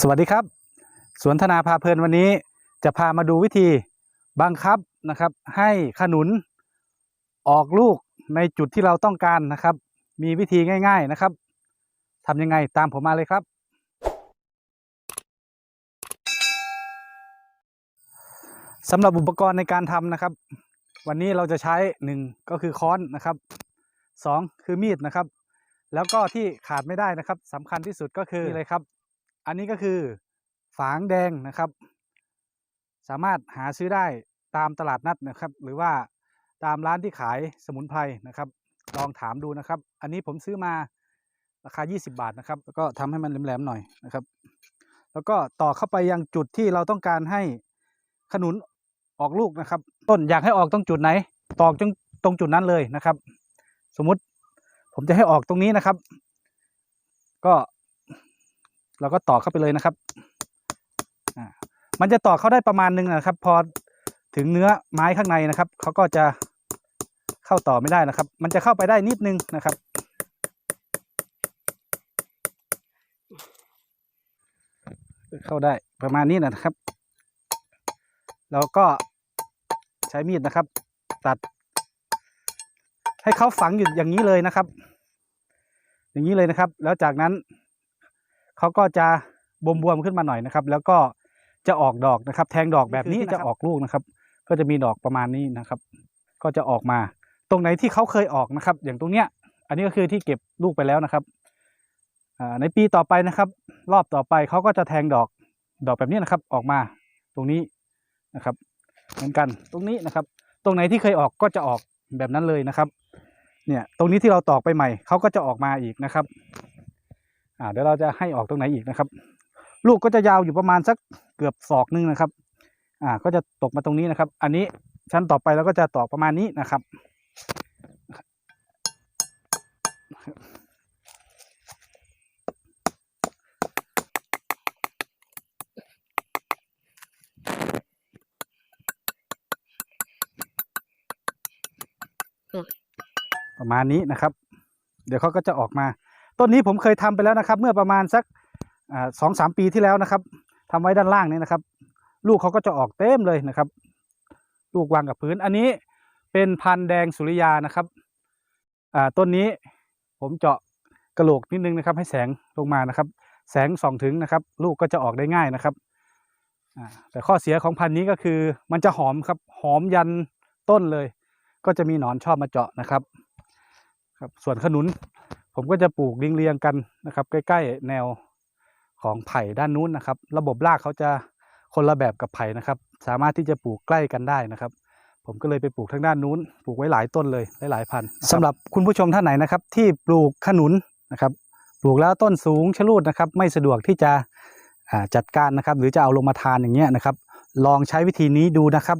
สวัสดีครับสวนธนาพาเพลินวันนี้จะพามาดูวิธีบังคับนะครับ ให้ขนุนออกลูกในจุดที่เราต้องการนะครับ มีวิธีง่าย ๆนะครับทำยังไงตามผมมาเลยครับ สำหรับอุปกรณ์ในการทำนะครับ วันนี้เราจะใช้หนึ่งก็คือค้อนนะครับสองคือมีดนะครับ แล้วก็ที่ขาดไม่ได้นะครับสำคัญที่สุดก็คืออะไรครับ อันนี้ก็คือฝางแดงนะครับ สามารถหาซื้อได้ตามตลาดนัดนะครับ หรือว่าตามร้านที่ขายสมุนไพรนะครับ ลองถามดูนะครับ อันนี้ผมซื้อมาราคา 20 บาทนะครับ แล้วก็ทำให้มันแหลมๆหน่อยนะครับ แล้วก็ต่อเข้าไปยังจุดที่เราต้องการให้ขนุนออกลูกนะครับ ต้นอยากให้ออกตรงจุดไหน ตอกตรงตรงจุดนั้นเลยนะครับ สมมุติผมจะให้ออกตรงนี้นะครับ ก็ เราก็ต่อเข้าไปเลยนะครับอ่ามันจะต่อเข้าได้ประมาณหนึงนะครับ พอถึงเนื้อไม้ข้างในนะครับเขาก็จะเข้าต่อไม่ได้นะครับ มันจะเข้าไปได้นิดนึงนะครับ เข้าได้ประมาณนี้นะครับแล้วก็ใช้มีดนะครับ ตัด ให้เขาฝังอยู่อย่างนี้เลยนะครับ อย่างนี้เลยนะครับ แล้วจากนั้น เขาก็จะบวมๆขึ้นมาหน่อยนะครับ แล้วก็จะออกดอกนะครับ แทงดอกแบบนี้จะออกลูกนะครับ ก็จะมีดอกประมาณนี้นะครับ ก็จะออกมา ตรงไหนที่เขาเคยออกนะครับ อย่างตรงเนี้ย อันนี้ก็คือที่เก็บลูกไปแล้วนะครับอ่าในปีต่อไปนะครับ รอบต่อไปเขาก็จะแทงดอกดอกแบบนี้นะครับ ออกมาตรงนี้นะครับ เหมือนกันตรงนี้นะครับ ตรงไหนที่เคยออกก็จะออกแบบนั้นเลยนะครับ เนี่ยตรงนี้ที่เราตอกไปใหม่เขาก็จะออกมาอีกนะครับ อ่าเดี๋ยวเราจะให้ออกตรงไหนอีกนะครับ ลูกก็จะยาวอยู่ประมาณสักเกือบศอกหนึงนะครับ อ่าก็จะตกมาตรงนี้นะครับ อันนี้ชั้นต่อไปเราก็จะตอกประมาณนี้นะครับประมาณนี้นะครับ เดี๋ยวเขาก็จะออกมา ต้นนี้ผมเคยทำไปแล้วนะครับ เมื่อประมาณสักสองสามปีที่แล้วนะครับทำไว้ด้านล่างนี่นะครับ ลูกเขาก็จะออกเต็มเลยนะครับ ลูกวางกับพื้น อันนี้เป็นพันธุ์แดงสุริยานะครับต้นนี้ผมเจาะกระโหลกนิดนึงนะครับ ให้แสงลงมานะครับ แสงส่องถึงนะครับ ลูกก็จะออกได้ง่ายนะครับแต่ข้อเสียของพันธุ์นี้ก็คือมันจะหอมครับหอมยันต้นเลย ก็จะมีหนอนชอบมาเจาะนะครับครับ ส่วนขนุน ผมก็จะปลูกเรียงๆกันนะครับ ใกล้ ๆ แนวของไผ่ด้านนู้นนะครับ ระบบรากเขาจะคนละแบบกับไผ่นะครับ สามารถที่จะปลูกใกล้กันได้นะครับ ผมก็เลยไปปลูกทางด้านนู้น ปลูกไว้หลายต้นเลยหลายๆพันธุ์สำหรับคุณผู้ชมท่านไหนนะครับ ที่ปลูกขนุนนะครับ ปลูกแล้วต้นสูงชะลูดนะครับ ไม่สะดวกที่จะจัดการนะครับ หรือจะเอาลงมาทานอย่างเงี้ยนะครับ ลองใช้วิธีนี้ดูนะครับ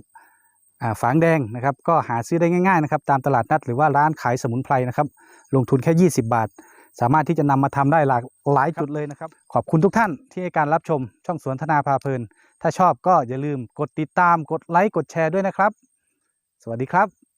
ฝางแดงนะครับก็หาซื้อได้ง่ายๆนะครับตามตลาดนัดหรือว่าร้านขายสมุนไพรนะครับลงทุนแค่ 20 บาท สามารถที่จะนำมาทำได้หลากหลายจุดเลยนะครับ ขอบคุณทุกท่านที่ให้การรับชมช่องสวนธนาพาเพลิน ถ้าชอบก็อย่าลืมกดติดตามกดไลค์กดแชร์ด้วยนะครับ สวัสดีครับ